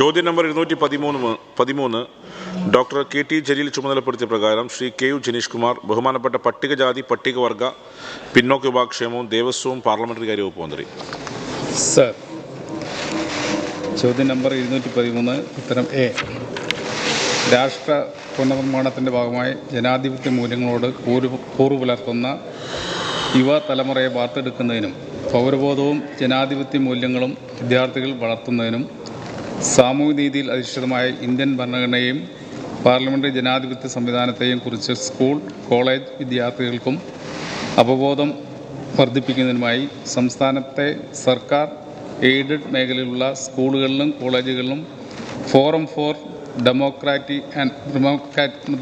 ചോദ്യം നമ്പർ ഇരുന്നൂറ്റി പതിമൂന്ന് പതിമൂന്ന്. ഡോക്ടർ കെ ടി ജലീൽ ചുമതലപ്പെടുത്തിയ പ്രകാരം ശ്രീ കെ യു ജനീഷ് കുമാർ ബഹുമാനപ്പെട്ട പട്ടികജാതി പട്ടികവർഗ പിന്നോക്ക വിഭാഗക്ഷേമവും ദേവസ്വവും പാർലമെന്ററി കാര്യ വകുപ്പ് മന്ത്രി. സർ ചോദ്യം നമ്പർ ഇരുന്നൂറ്റി പതിമൂന്ന് ഉത്തരം എ. രാഷ്ട്ര പുനർനിർമ്മാണത്തിന്റെ ഭാഗമായി ജനാധിപത്യ മൂല്യങ്ങളോട് കൂറു കൂറു പുലർത്തുന്ന യുവ തലമുറയെ വാർത്തെടുക്കുന്നതിനും പൗരബോധവും ജനാധിപത്യ മൂല്യങ്ങളും വിദ്യാർത്ഥികൾ വളർത്തുന്നതിനും സാമൂഹ്യ നീതിയിൽ അധിഷ്ഠിതമായ ഇന്ത്യൻ ഭരണഘടനയെയും പാർലമെന്ററി ജനാധിപത്യ സംവിധാനത്തെയും കുറിച്ച് സ്കൂൾ കോളേജ് വിദ്യാർത്ഥികൾക്കും അവബോധം വർദ്ധിപ്പിക്കുന്നതിനുമായി സംസ്ഥാനത്തെ സർക്കാർ എയ്ഡഡ് മേഖലയിലുള്ള സ്കൂളുകളിലും കോളേജുകളിലും forum for democratic and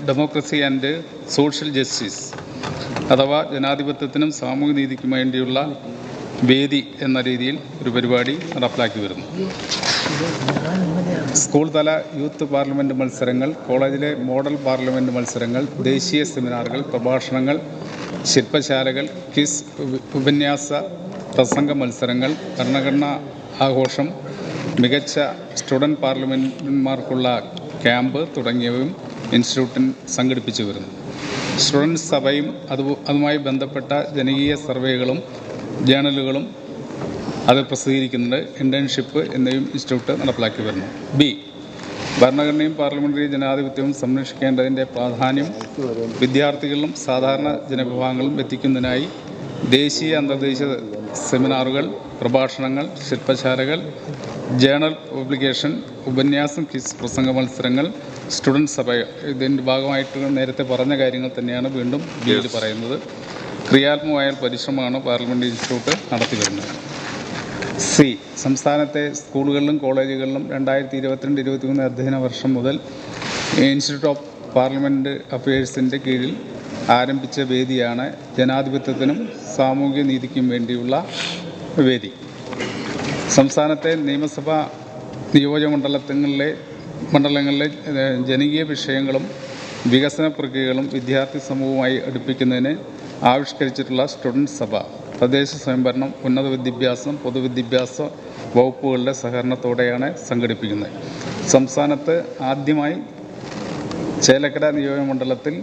democracy and social justice അഥവാ ജനാധിപത്യത്തിനും സാമൂഹ്യ നീതിക്കും വേണ്ടിയുള്ള വേദി എന്ന രീതിയിൽ ഒരു പരിപാടി നടപ്പിലാക്കി വരുന്നു. സ്കൂൾ തല യൂത്ത് പാർലമെന്റ് മത്സരങ്ങൾ കോളേജിലെ മോഡൽ പാർലമെന്റ് മത്സരങ്ങൾ ദേശീയ സെമിനാറുകൾ പ്രഭാഷണങ്ങൾ ശില്പശാലകൾ ഉപ- ഉപന്യാസ പ്രസംഗ മത്സരങ്ങൾ ഭരണഘടനാ ആഘോഷം മികച്ച സ്റ്റുഡന്റ് പാർലമെന്റുമാർക്കുള്ള ക്യാമ്പ് തുടങ്ങിയവയും ഇൻസ്റ്റിറ്റ്യൂട്ടിൽ സംഘടിപ്പിച്ചു വരുന്നു. സ്റ്റുഡന്റ് സഭയും അത് അതുമായി ബന്ധപ്പെട്ട ജനകീയ സർവേകളും ജേണലുകളും അത് പ്രസിദ്ധീകരിക്കുന്നുണ്ട് ഇന്റേൺഷിപ്പ് എന്നിവയും ഇൻസ്റ്റിറ്റ്യൂട്ട് നടപ്പിലാക്കി വരുന്നു. ബി ഭരണഘടനയും പാർലമെന്ററി ജനാധിപത്യവും സംരക്ഷിക്കേണ്ടതിന്റെ പ്രാധാന്യം വിദ്യാർത്ഥികളിലും സാധാരണ ജനവിഭാഗങ്ങളും എത്തിക്കുന്നതിനായി ദേശീയ അന്തർദേശീയ സെമിനാറുകൾ പ്രഭാഷണങ്ങൾ ശില്പശാലകൾ ജേണൽ പബ്ലിക്കേഷൻ ഉപന്യാസം കിസ് പ്രസംഗ മത്സരങ്ങൾ സ്റ്റുഡന്റ് സഭ ഇതിന്റെ ഭാഗമായിട്ട് നേരത്തെ പറഞ്ഞ കാര്യങ്ങൾ തന്നെയാണ് വീണ്ടും ബിയിൽ പറയുന്നത്. ക്രിയാത്മകമായ പരിശ്രമമാണ് പാർലമെന്റ് ഇൻസ്റ്റിറ്റ്യൂട്ട് നടത്തി വരുന്നത്. സി. സംസ്ഥാനത്തെ സ്കൂളുകളിലും കോളേജുകളിലും രണ്ടായിരത്തി ഇരുപത്തിരണ്ട് ഇരുപത്തിമൂന്ന് അധ്യയന വർഷം മുതൽ ഇൻസ്റ്റിറ്റ്യൂട്ട് ഓഫ് പാർലമെന്റ് അഫയേഴ്സിന്റെ കീഴിൽ ആരംഭിച്ച വേദിയാണ് ജനാധിപത്യത്തിനും സാമൂഹ്യ നീതിക്കും വേണ്ടിയുള്ള വേദി. സംസ്ഥാനത്തെ നിയമസഭാ നിയോജകമണ്ഡലങ്ങളിലെ മണ്ഡലങ്ങളിലെ ജനകീയ വിഷയങ്ങളും വികസന പ്രക്രിയകളും വിദ്യാർത്ഥി സമൂഹവുമായി അടുപ്പിക്കുന്നതിന് ആവിഷ്കരിച്ചിട്ടുള്ള സ്റ്റുഡന്റ് സഭ. തദ്ദേശ സ്വയംഭരണം ഉന്നത വിദ്യാഭ്യാസം പൊതുവിദ്യാഭ്യാസ വകുപ്പുകളുടെ സഹകരണത്തോടെയാണ് സംഘടിപ്പിക്കുന്നത്. സംസ്ഥാനത്ത് ആദ്യമായി ചേലക്കര നിയോജകമണ്ഡലത്തിൽ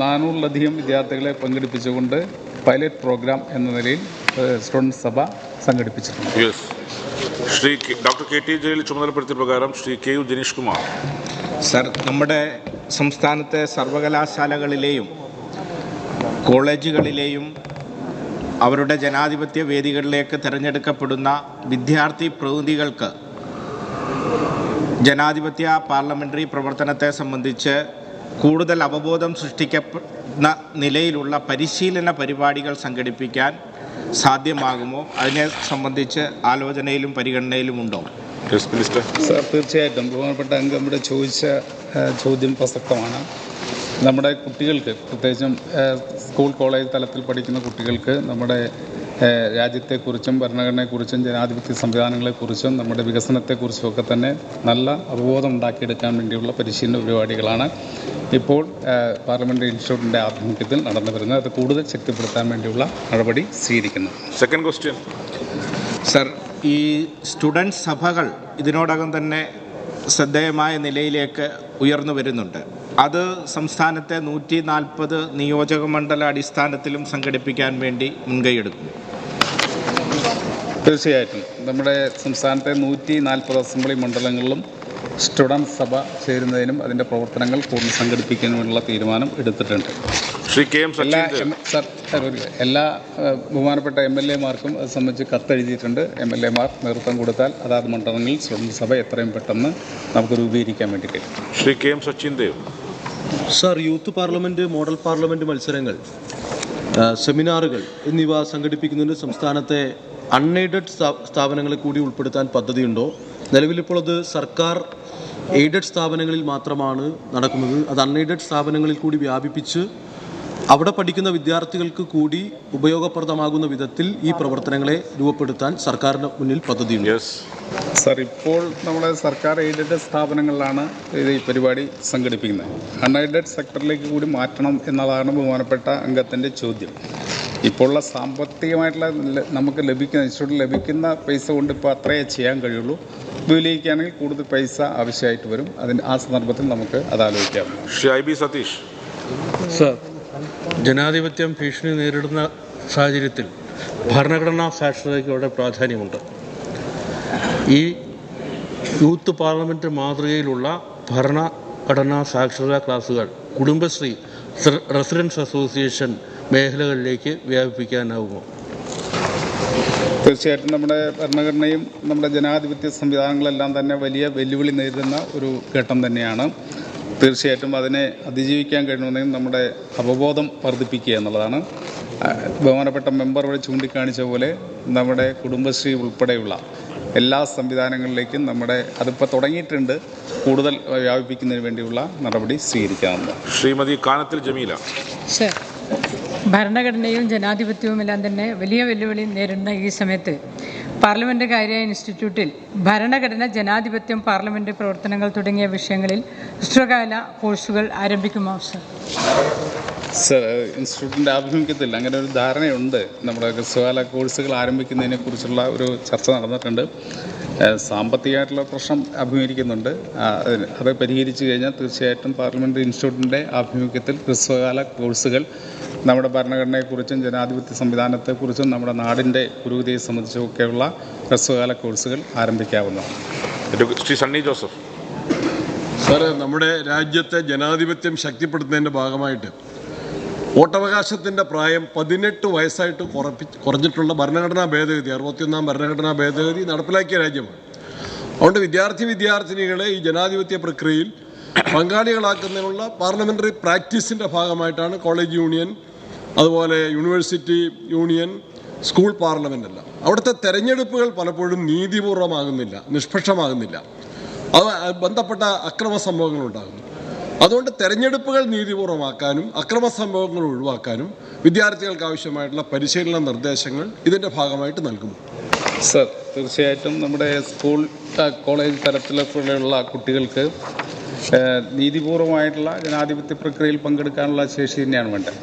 നാനൂറിലധികം വിദ്യാർത്ഥികളെ പങ്കെടുപ്പിച്ചുകൊണ്ട് പൈലറ്റ് പ്രോഗ്രാം എന്ന നിലയിൽ സ്റ്റുഡന്റ് സഭ സംഘടിപ്പിച്ചിട്ടുണ്ട്. Shri doctor K T jail ചുമതലപ്പെടുത്തിയ പ്രകാരം Shri K U Dinesh Kumar. Sir നമ്മുടെ സംസ്ഥാനത്തെ സർവകലാശാലകളിലെയും കോളേജുകളിലെയും അവരുടെ ജനാധിപത്യ വേദികളിലേക്ക് തിരഞ്ഞെടുക്കപ്പെടുന്ന വിദ്യാർത്ഥി പ്രതിനിധികൾക്ക് ജനാധിപത്യ പാർലമെന്ററി പ്രവർത്തനത്തെ സംബന്ധിച്ച് കൂടുതൽ അവബോധം സൃഷ്ടിക്കപ്പെടുന്ന നിലയിലുള്ള പരിശീലന പരിപാടികൾ സംഘടിപ്പിക്കാൻ സാധ്യമാകുമോ? അതിനെ സംബന്ധിച്ച് ആലോചനയിലും പരിഗണനയിലും ഉണ്ടോ? സാർ തീർച്ചയായിട്ടും. ബഹുമാനപ്പെട്ട അംഗം ഇവിടെ ചോദിച്ച ചോദ്യം പ്രസക്തമാണ്. നമ്മുടെ കുട്ടികൾക്ക് പ്രത്യേകിച്ചും സ്കൂൾ കോളേജ് തലത്തിൽ പഠിക്കുന്ന കുട്ടികൾക്ക് നമ്മുടെ രാജ്യത്തെക്കുറിച്ചും ഭരണഘടനയെക്കുറിച്ചും ജനാധിപത്യ സംവിധാനങ്ങളെക്കുറിച്ചും നമ്മുടെ വികസനത്തെക്കുറിച്ചും ഒക്കെ തന്നെ നല്ല അവബോധം ഉണ്ടാക്കിയെടുക്കാൻ വേണ്ടിയുള്ള പരിശീലന പരിപാടികളാണ് ഇപ്പോൾ പാർലമെന്ററി ഇൻസ്റ്റിറ്റ്യൂട്ടിന്റെ ആഭിമുഖ്യത്തിൽ നടന്നു വരുന്നത്. അത് കൂടുതൽ ശക്തിപ്പെടുത്താൻ വേണ്ടിയുള്ള നടപടി സ്വീകരിക്കുന്നു. സെക്കൻഡ് ക്വസ്റ്റ്യൻ സർ ഈ സ്റ്റുഡന്റ് സഭകൾ ഇതിനോടകം തന്നെ ശ്രദ്ധേയമായ നിലയിലേക്ക് ഉയർന്നു വരുന്നുണ്ട്. അത് സംസ്ഥാനത്തെ നൂറ്റി നാൽപ്പത് നിയോജക മണ്ഡല അടിസ്ഥാനത്തിലും സംഘടിപ്പിക്കാൻ വേണ്ടി മുൻകൈയെടുക്കും തീർച്ചയായിട്ടും. നമ്മുടെ സംസ്ഥാനത്തെ നൂറ്റി നാൽപ്പത് അസംബ്ലി മണ്ഡലങ്ങളിലും സ്റ്റുഡന്റ് സഭ ചേരുന്നതിനും അതിന്റെ പ്രവർത്തനങ്ങൾ കൂടുതൽ സംഘടിപ്പിക്കുന്നതിനുള്ള തീരുമാനം എടുത്തിട്ടുണ്ട്. ശ്രീ കെ എം എല്ലാ സച്ചിൻ സർ. എല്ലാ ബഹുമാനപ്പെട്ട എം എൽ എമാർക്കും അത് സംബന്ധിച്ച് കത്തെഴുതിയിട്ടുണ്ട്. എം എൽ എമാർ നേതൃത്വം കൊടുത്താൽ അതാത് മണ്ഡലങ്ങളിൽ സ്റ്റുഡന്റ് സഭ എത്രയും പെട്ടെന്ന് നമുക്ക് രൂപീകരിക്കാൻ വേണ്ടി കഴിയും Shri K M Sachin Dev sir youth parliament model parliament മത്സരങ്ങൾ സെമിനാറുകൾ എന്നിവ സംഘടിപ്പിക്കുന്നതിന് സംസ്ഥാനത്തെ അൺഎയ്ഡഡ് സ്ഥാപനങ്ങളെ കൂടി ഉൾപ്പെടുത്താൻ പദ്ധതിയുണ്ടോ? നിലവിലിപ്പോൾ അത് സർക്കാർ എയ്ഡഡ് സ്ഥാപനങ്ങളിൽ മാത്രമാണ് നടക്കുന്നത്. അത് അൺഎയ്ഡഡ് സ്ഥാപനങ്ങളിൽ കൂടി വ്യാപിപ്പിച്ച് അവിടെ പഠിക്കുന്ന വിദ്യാർത്ഥികൾക്ക് കൂടി ഉപയോഗപ്രദമാകുന്ന വിധത്തിൽ ഈ പ്രവർത്തനങ്ങളെ രൂപപ്പെടുത്താൻ സർക്കാരിന് മുന്നിൽ പദ്ധതിയുണ്ട്. സർ ഇപ്പോൾ നമ്മുടെ സർക്കാർ എയ്ഡഡ് സ്ഥാപനങ്ങളിലാണ് ഇത് ഈ പരിപാടി സംഘടിപ്പിക്കുന്നത്. അൺഎയ്ഡഡ് സെക്ടറിലേക്ക് കൂടി മാറ്റണം എന്നതാണ് ബഹുമാനപ്പെട്ട അംഗത്തിന്റെ ചോദ്യം. ഇപ്പോഴുള്ള സാമ്പത്തികമായിട്ടുള്ള നമുക്ക് ലഭിക്കുന്ന ഇൻസ്റ്റിറ്റ്യൂട്ടിൽ ലഭിക്കുന്ന പൈസ കൊണ്ട് ഇപ്പോൾ അത്രയേ ചെയ്യാൻ കഴിയുള്ളൂ. വിപുലീകരിക്കുകയാണെങ്കിൽ കൂടുതൽ പൈസ ആവശ്യമായിട്ട് വരും. അതിന് ആ സന്ദർഭത്തിൽ നമുക്ക് അത് ആലോചിക്കാം. ഷൈബി സതീഷ്. സർ ജനാധിപത്യം ഭീഷണി നേരിടുന്ന സാഹചര്യത്തിൽ ഭരണഘടനാ സാക്ഷരതയ്ക്ക് വളരെ പ്രാധാന്യമുണ്ട്. ഈ യൂത്ത് പാർലമെന്റ് മാതൃകയിലുള്ള ഭരണഘടനാ സാക്ഷരതാ ക്ലാസുകൾ കുടുംബശ്രീ റെസിഡൻസ് അസോസിയേഷൻ മേഖലകളിലേക്ക് വ്യാപിപ്പിക്കാനാവുമോ? തീർച്ചയായിട്ടും നമ്മുടെ ഭരണഘടനയും നമ്മുടെ ജനാധിപത്യ സംവിധാനങ്ങളെല്ലാം തന്നെ വലിയ വെല്ലുവിളി നേരിടുന്ന ഒരു ഘട്ടം തന്നെയാണ്. തീർച്ചയായിട്ടും അതിനെ അതിജീവിക്കാൻ കഴിയണമെങ്കിൽ നമ്മുടെ അവബോധം വർദ്ധിപ്പിക്കുക എന്നുള്ളതാണ്. ബഹുമാനപ്പെട്ട മെമ്പർ വഴി ചൂണ്ടിക്കാണിച്ച പോലെ നമ്മുടെ കുടുംബശ്രീ ഉൾപ്പെടെയുള്ള എല്ലാ സംവിധാനങ്ങളിലേക്കും നമ്മുടെ അതിപ്പോൾ തുടങ്ങിയിട്ടുണ്ട്. കൂടുതൽ വ്യാപിപ്പിക്കുന്നതിന് വേണ്ടിയുള്ള നടപടി സ്വീകരിക്കാവുന്നതാണ് ശ്രീമതി കാനത്തിൽ ജമീല. സർ ഭരണഘടനയും ജനാധിപത്യവും എല്ലാം തന്നെ വലിയ വെല്ലുവിളി നേരിടുന്ന ഈ സമയത്ത് പാർലമെന്റ് കാര്യ ഇൻസ്റ്റിറ്റ്യൂട്ടിൽ ഭരണഘടന ജനാധിപത്യം പാർലമെന്റ് പ്രവർത്തനങ്ങൾ തുടങ്ങിയ വിഷയങ്ങളിൽ ഹ്രസ്വകാല കോഴ്സുകൾ ആരംഭിക്കുമോ സർ? സർ ഇൻസ്റ്റിറ്റ്യൂട്ടിന്റെ ആഭിമുഖ്യത്തിൽ അങ്ങനെ ഒരു ധാരണയുണ്ട്. നമ്മുടെ ഹ്രസ്വകാല കോഴ്സുകൾ ആരംഭിക്കുന്നതിനെ കുറിച്ചുള്ള ഒരു ചർച്ച നടന്നിട്ടുണ്ട്. സാമ്പത്തികമായിട്ടുള്ള പ്രശ്നം അഭിമുഖീകരിക്കുന്നുണ്ട്. അത് പരിഹരിച്ചു കഴിഞ്ഞാൽ തീർച്ചയായിട്ടും പാർലമെന്റ് ഇൻസ്റ്റിറ്റ്യൂട്ടിന്റെ ആഭിമുഖ്യത്തിൽ ഹ്രസ്വകാല കോഴ്സുകൾ നമ്മുടെ ഭരണഘടനയെക്കുറിച്ചും ജനാധിപത്യ സംവിധാനത്തെക്കുറിച്ചും നമ്മുടെ നാടിന്റെ പുരോഗതിയെ സംബന്ധിച്ചുമൊക്കെയുള്ള ഹ്രസ്വകാല കോഴ്സുകൾ ആരംഭിക്കാവുന്നതാണ്. ശ്രീ സണ്ണി ജോസഫ്. സാറ് നമ്മുടെ രാജ്യത്തെ ജനാധിപത്യം ശക്തിപ്പെടുത്തുന്നതിന്റെ ഭാഗമായിട്ട് വോട്ടവകാശത്തിന്റെ പ്രായം പതിനെട്ട് വയസ്സായിട്ട് കുറപ്പി കുറഞ്ഞിട്ടുള്ള ഭരണഘടനാ ഭേദഗതി അറുപത്തിയൊന്നാം ഭരണഘടനാ ഭേദഗതി നടപ്പിലാക്കിയ രാജ്യമാണ്. അതുകൊണ്ട് വിദ്യാർത്ഥി വിദ്യാർത്ഥിനികളെ ഈ ജനാധിപത്യ പ്രക്രിയയിൽ പങ്കാളികളാക്കുന്നതിനുള്ള പാർലമെന്ററി പ്രാക്ടീസിന്റെ ഭാഗമായിട്ടാണ് കോളേജ് യൂണിയൻ അതുപോലെ യൂണിവേഴ്സിറ്റി യൂണിയൻ സ്കൂൾ പാർലമെന്റ് എല്ലാം. അവിടുത്തെ തെരഞ്ഞെടുപ്പുകൾ പലപ്പോഴും നീതിപൂർവമാകുന്നില്ല നിഷ്പക്ഷമാകുന്നില്ല. അത് ബന്ധപ്പെട്ട അക്രമ സംഭവങ്ങൾ ഉണ്ടാകുന്നു. അതുകൊണ്ട് തെരഞ്ഞെടുപ്പുകൾ നീതിപൂർവമാക്കാനും അക്രമ സംഭവങ്ങൾ ഒഴിവാക്കാനും വിദ്യാർത്ഥികൾക്ക് ആവശ്യമായിട്ടുള്ള പരിശീലന നിർദ്ദേശങ്ങൾ ഇതിന്റെ ഭാഗമായിട്ട് നൽകും. സർ തീർച്ചയായിട്ടും നമ്മുടെ സ്കൂൾ കോളേജ് തലത്തിലൊക്കെയുള്ള കുട്ടികൾക്ക് നീതിപൂർവമായിട്ടുള്ള ജനാധിപത്യ പ്രക്രിയയിൽ പങ്കെടുക്കാനുള്ള ശേഷി തന്നെയാണ് വേണ്ടത്.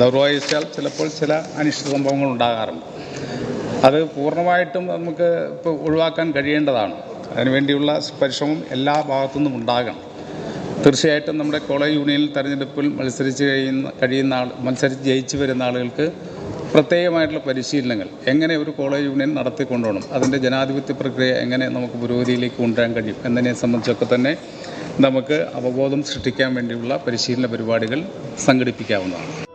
ദൗർവായിച്ചാൽ ചിലപ്പോൾ ചില അനിഷ്ട സംഭവങ്ങൾ ഉണ്ടാകാറുണ്ട്. അത് പൂർണമായിട്ടും നമുക്ക് ഇപ്പോൾ ഒഴിവാക്കാൻ കഴിയേണ്ടതാണ്. അതിനുവേണ്ടിയുള്ള പരിശ്രമം എല്ലാ ഭാഗത്തുനിന്നും ഉണ്ടാകണം. തീർച്ചയായിട്ടും നമ്മുടെ കോളേജ് യൂണിയൻ തെരഞ്ഞെടുപ്പിൽ മത്സരിച്ച് കഴിയുന്ന കഴിയുന്ന ആൾ മത്സരിച്ച് ജയിച്ചു വരുന്ന ആളുകൾക്ക് പ്രത്യേകമായിട്ടുള്ള പരിശീലനങ്ങൾ എങ്ങനെ ഒരു കോളേജ് യൂണിയൻ നടത്തിക്കൊണ്ടുപോകണം അതിന്റെ ജനാധിപത്യ പ്രക്രിയ എങ്ങനെ നമുക്ക് പുരോഗതിയിലേക്ക് കൊണ്ടുവരാൻ കഴിയും എന്നതിനെ സംബന്ധിച്ചൊക്കെ തന്നെ നമുക്ക് അവബോധം സൃഷ്ടിക്കാൻ വേണ്ടിയുള്ള പരിശീലന പരിപാടികൾ സംഘടിപ്പിക്കാവുന്നതാണ്.